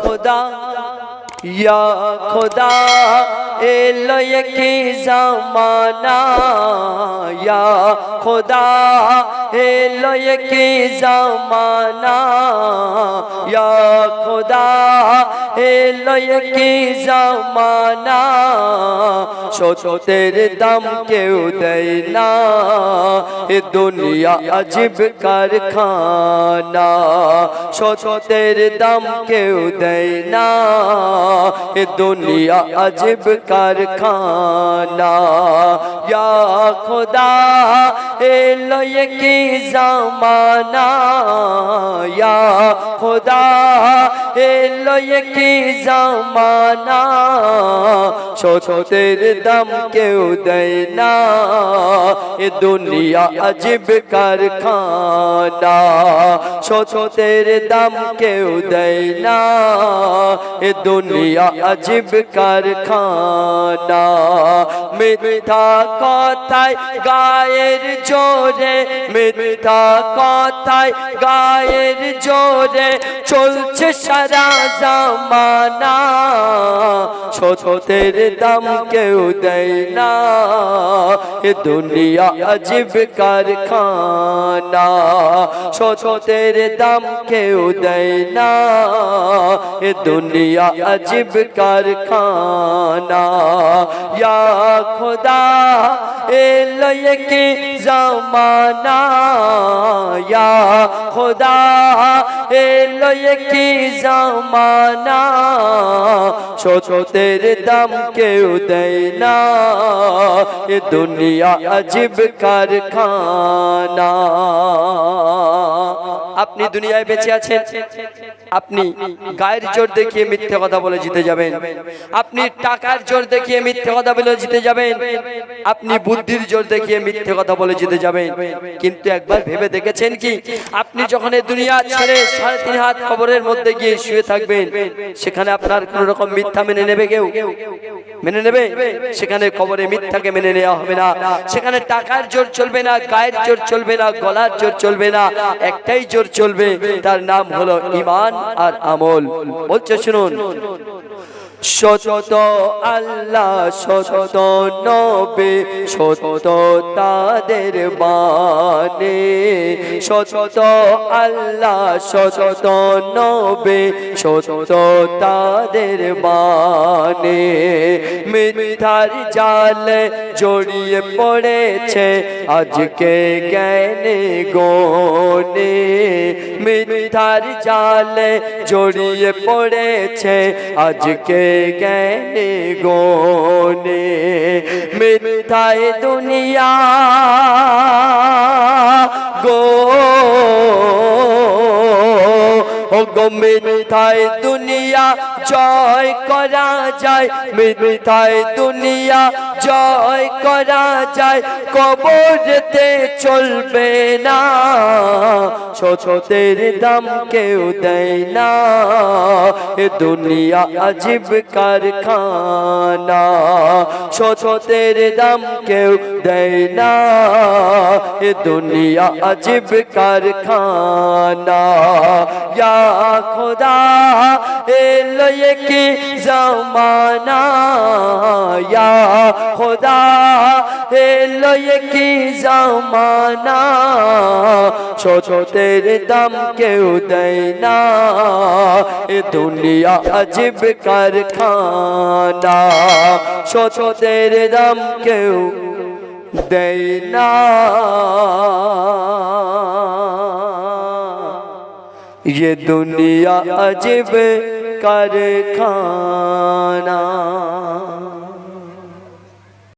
খোদা ইয়া খোদা এলো কি জমানা খোদা? এলো কি জমানা খোদা? এলো কি জমানা? সত্যের দাম কেউ দেয় না। এ দুনিয়া আজীব কারখানা। সত্যের দাম কেউ দেয় না। এ দুনিয়া আজীব কারখানা। ইয়া খোদা, এলো কি জামানা। ইয়া খোদা, এলো কি জামানা। সতের দাম কেউ দেয় না। এ দুনিয়া আজব কারখানা। সতের দাম কেউ দেয় না। এ দুনিয়া আজব কারখানা। মিথ্যা কথায় গায়ের জোরে, মিথ্যা কথায় গায়ের জোরে চলছে সারা জামানা। সতের দাম কেউ দেয় না। দুনিয়া আজব কারখানা সতের দাম কেউ দেয় না। এ দুনিয়া আজব কারখানা, ইয়া খুদা এলো কি জামানা, ইয়া খুদা এলো কি জামানা। সতের দাম কেউ দেয় না। এ দুনিয়া আজব কারখানা। আপনি দুনিয়ায় বেঁচে আছেন, আপনি গায়ের জোর দেখিয়ে মিথ্যে কথা বলে জিতে যাবেন। আপনি টাকার জোর দেখিয়ে মিথ্যে কথা বলে জিতে যাবেন। আপনি বুদ্ধির জোর দেখিয়ে মিথ্যে কথা বলে জিতে যাবেন। কিন্তু একবার ভেবে দেখেছেন কি? আপনি যখন এই দুনিয়া ছেড়ে সাড়ে তিন হাত কবরের মধ্যে গিয়ে শুয়ে থাকবেন, সেখানে আপনার কোন রকম মিথ্যা মেনে নেবে কেউ? মেনে নেবে? সেখানে কবরে মিথ্যাকে মেনে নেওয়া হবে না। সেখানে টাকার জোর চলবে না, গায়ের জোর চলবে না, গলার জোর চলবে না। একটাই জোর চলবে তার নাম হলো ইমান আর আমল। বলছে শুনুন। সত আল্লাহ সত নবে সত তাদের বানে সত আল্লাহ সত নবে সত তাদের বানে মিথ্যার জাল জড়িয়ে পড়েছে আজকে জ্ঞানে গনে মিথ্যার জাল জড়িয়ে পড়েছে আজকে জ্ঞানে গনে মিথ্যায় দুনিয়া গো গো মিথ্যায় দুনিয়া জয় করা যায় মিথ্যায় দুনিয়া জয় করা যায়, কবরতে চলবে না সতের দাম কেউ দেয় না, এ দুনিয়া আজব কারখানা সতের দাম কেউ দেয় না, এ দুনিয়া আজব কারখানা খোদা এলো কি জামানা ইয়া খোদা, এলো কি জামানা সতের দাম কেউ দেয় না। এ দুনিয়া আজব কারখানা। সতের দাম কেউ দেয় না। ये दुनिया अजब कारखाना